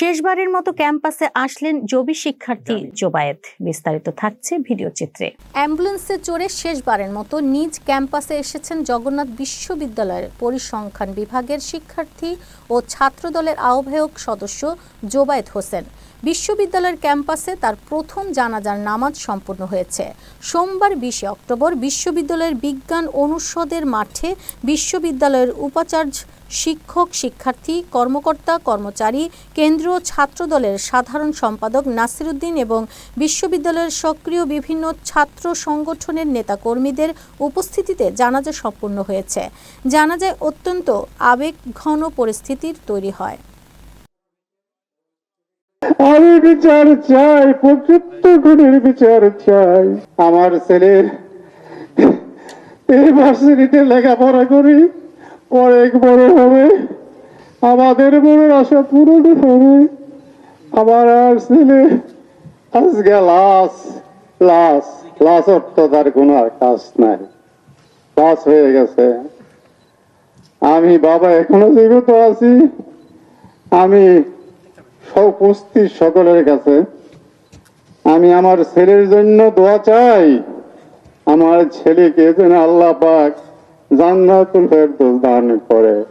শেষবারের মতো ক্যাম্পাসে আসলেন জবি শিক্ষার্থী জোবায়েত বিস্তারিত থাকছে ভিডিও চিত্রে। অ্যাম্বুলেন্সে চড়ে শেষবারের মতো নিজ ক্যাম্পাসে এসেছেন জগন্নাথ বিশ্ববিদ্যালয়ের পরিসংখ্যান বিভাগের শিক্ষার্থী ও ছাত্রদলের আহ্বায়ক সদস্য জোবায়েত হোসেন। বিশ্ববিদ্যালয়ের ক্যাম্পাসে তার প্রথম জানাজার নামাজ সম্পন্ন হয়েছে। সোমবার বিশে অক্টোবর বিশ্ববিদ্যালয়ের বিজ্ঞান অনুষদের মাঠে বিশ্ববিদ্যালয়ের উপাচার্য, শিক্ষক, শিক্ষার্থী, কর্মকর্তা, কর্মচারী, কেন্দ্রীয় ছাত্রদলের সাধারণ সম্পাদক নাসিরুদ্দিন এবং বিশ্ববিদ্যালয়ের সক্রিয় বিভিন্ন ছাত্র সংগঠনের নেতাকর্মীদের উপস্থিতিতে জানাজা সম্পন্ন হয়েছে। জানাজায় অত্যন্ত আবেগঘন পরিস্থিতির তৈরি হয়। আমি বিচার চাই প্রকৃত গুণের বিচার চাই। আমার ছেলে এই ভার্সিটিতে লেখাপড়া করি, অনেক বড় হবে। আমাদের মনের আশা পূরণ হবে। আমার আর ছেলে আজকে লাশ লাশ লাশ অর্থ তার কোনো আর কাজ নাই। লাশ হয়ে গেছে। আমি বাবা এখনও জীবিত আছি। আমি উপস্থিত সকলের কাছে। আমি আমার ছেলের জন্য দোয়া চাই। আমার ছেলেকে যেন আল্লাহ পাক জান্নাতুল ফেরদৌস দান করে।